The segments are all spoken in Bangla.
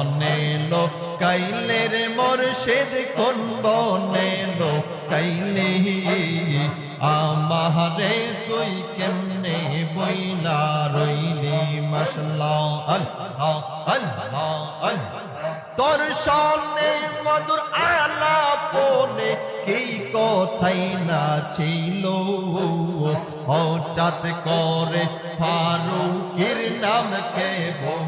বহনে লো কাইলে রে মোরশেদ কোন বনে লো? কাইলে, আমারে তুই কেমনে বইলা রইলি? মশলা আল্লাহ আল্লাহ তোর সনে মধুর আলাপনে কি কথাই না ছিল? হঠাৎ করে ফারুকের নামকে বলাইয়া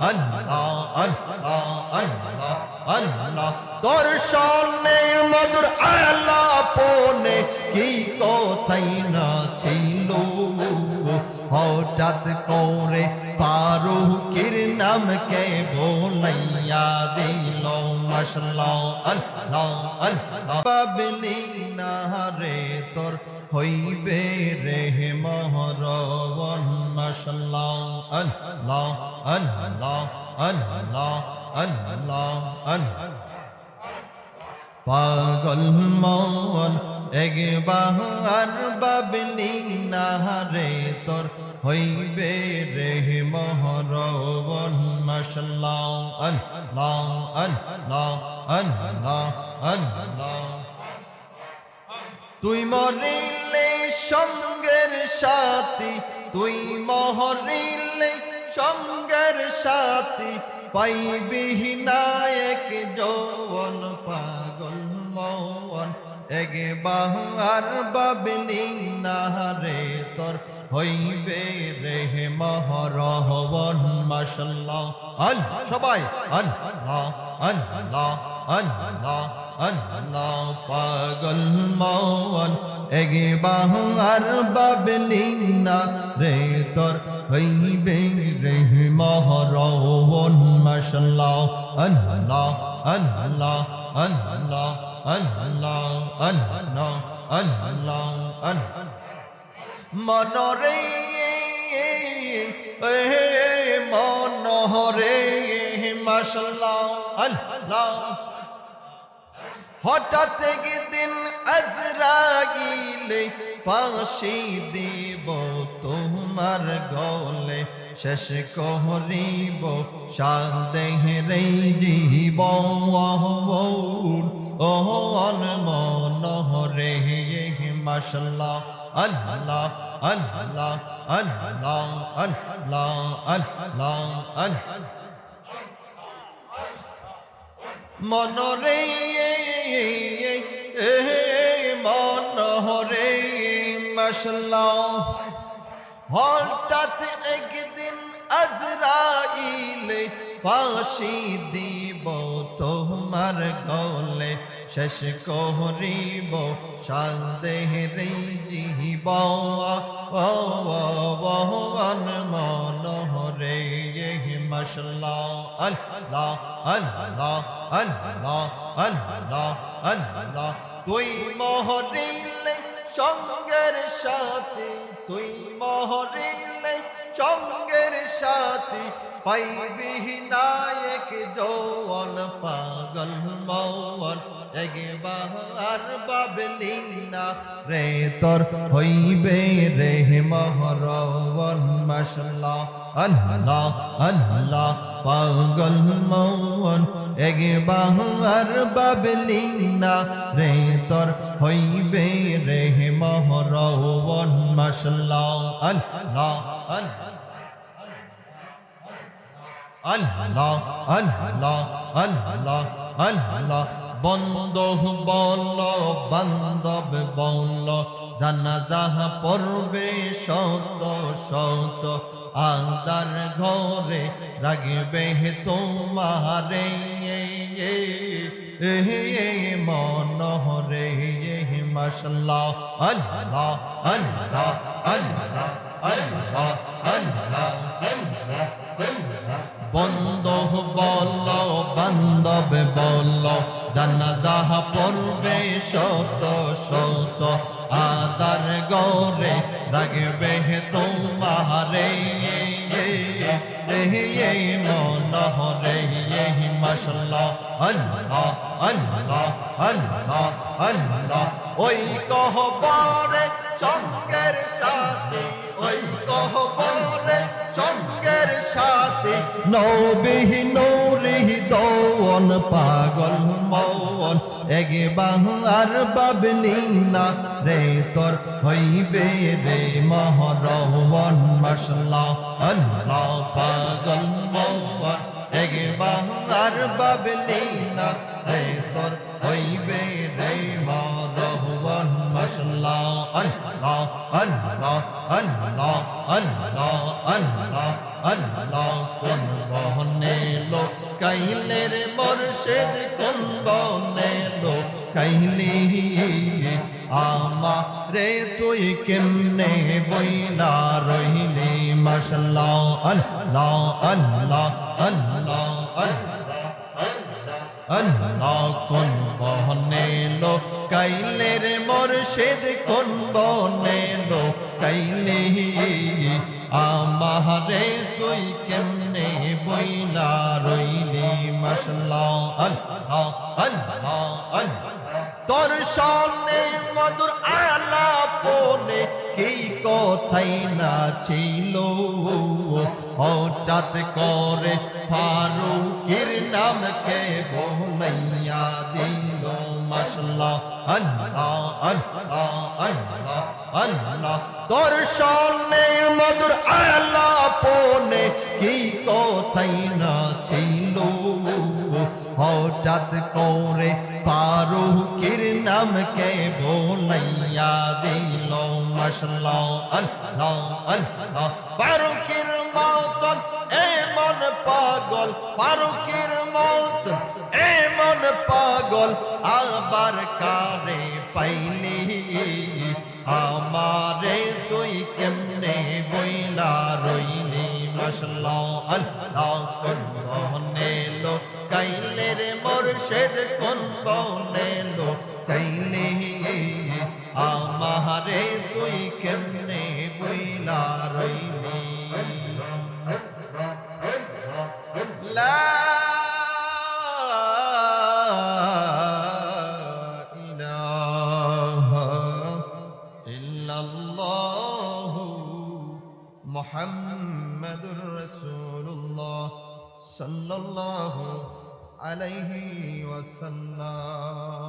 আল্লাহ আল্লাহ আল্লাহ আল্লাহ তোর সনে মধুর আলাপনে কি কথাই না ছিল হঠাৎ করে ফারুকের নামকে বলাইয়া দিল মশলা আল্লাহ আল্লাহ পাবলি না রে তোর হইবে রে মহরবন পাগল মন একবার বাবলি নাহারে তোর হইবে রে মহরবন তুই মরিলে সঙ্গের সাথী তুই মহরিলে সঙ্গের সাথী পাইবি নায়ক যৌবন পাগল বাহার বাবলি নাহারে তোর হইবে রে মহরহবন, মাশাল্লাহ আল সবাই, আল্লাহ আল্লাহ আল্লাহ আল্লাহ, পাগল মৌন এগে বাহার বাবলি না রে তোর হইবে রে মহরহবন, মাশাল্লাহ, আল্লাহ আল্লাহ আল্লাহ আল্লাহ আল্লাহ আল্লাহ আল্লাহ মনরে মনহরে মাশাল্লাহ আল্লাহ হঠাৎ দিন আজরাইলে ফাঁসি দিব তোমার গলে। শেষ কহরিব সাদেহ রে জীব ওহন মনহরে মাশাল্লাহ, আল্লাহ আল্লাহ আল্লাহ আল্লাহ আল্লাহ আল্লাহ। মনরে মশলা হঠাৎ একদিন আজরাইলে ফাঁসি দিব, তোমার গলে শেষ করিব সান্দেহ রে জীব বহন মনহরে মশলা আল্লাহ আল্লাহ আল্লাহ আল্লাহ আল্লাহ। তুই মহরিলে সঙ্গের সাথে তুই মহরিলে, সঙ্গের সাথে পাইবি নায়ক যৌন পাগল মৌন একবার বাবলি না রে, তোর হইবে রে মহরবন মশলা আল্লাহ আল্লাহ, পাগল মৌন একবার বাবলি না রে, তোর হইবে রে মহরওয়ান, মাশাল্লাহ আল্লাহ আল্লাহ আল্লাহ আল্লাহ আল্লাহ আল্লাহ বন্ধ বল, বান্ধব বল। জানাজাহ পড়বে শত শত। আদার ঘরে রাগবে তোমারে মন হরে মশলা আল্লাহ আল্লাহ আল্লাহ আল্লাহ আল্লাহ। বন্ধ বল, বান্ধব বল জানাজাহ পড়বে শত শত আদার গরে রাগবে তোমারে মন হরে মশলা ওই কহবরে সঙ্গের সাথে সাথে নবী নৌরি দৌন পাগল মৌন। এগে বাহার বাবলি না রে তোর হইবে রে মহরওয়ান মশলা আল্লাহ, পাগল মৌন। এগে বাহার বাবলি না রে তোর হইবে রে মহরওয়ান বহনে লোক কাইলের মোরশেদ কোন বহনে লোক কাইলি আমা রে তুই কেমনে বইলা রইলি মশলা আল্লাহ আল্লাহ আল্লাহ আল্লাহ আল্লাহ কোন বহনে লো কাইলের মোরশেদ কোন বহনে লো কাইলে আমারে তুই কেমনে বইলা রইলি মশলা আল্লাহ আল্লাহ আল্লাহ। তোর সামনে মধুর আলাপনে কি কথাই না ছিল। হঠাৎ করে ফারুকের নামকে বলাইয়া দিল মশলা আল্লাহ আল্লাহ আল্লাহ আল্লাহ। সামনে মধুর আলাপনে কি কথাই না ছিল। হঠাৎ করে ফারুকের নামকে বলাইয়া দিল মশলা আল্লাহ আল্লাহ ফারুকের মতন এমন পাগল, ফারুকের মতন এমন পাগল। আবার কারে পাইনি আমারে আমারে তুই কেমনে বইলা রইলি? লা মুহাম্মাদুর রাসূলুল্লাহ সাল্লাল্লাহু আলাইহি ওয়াসাল্লাম।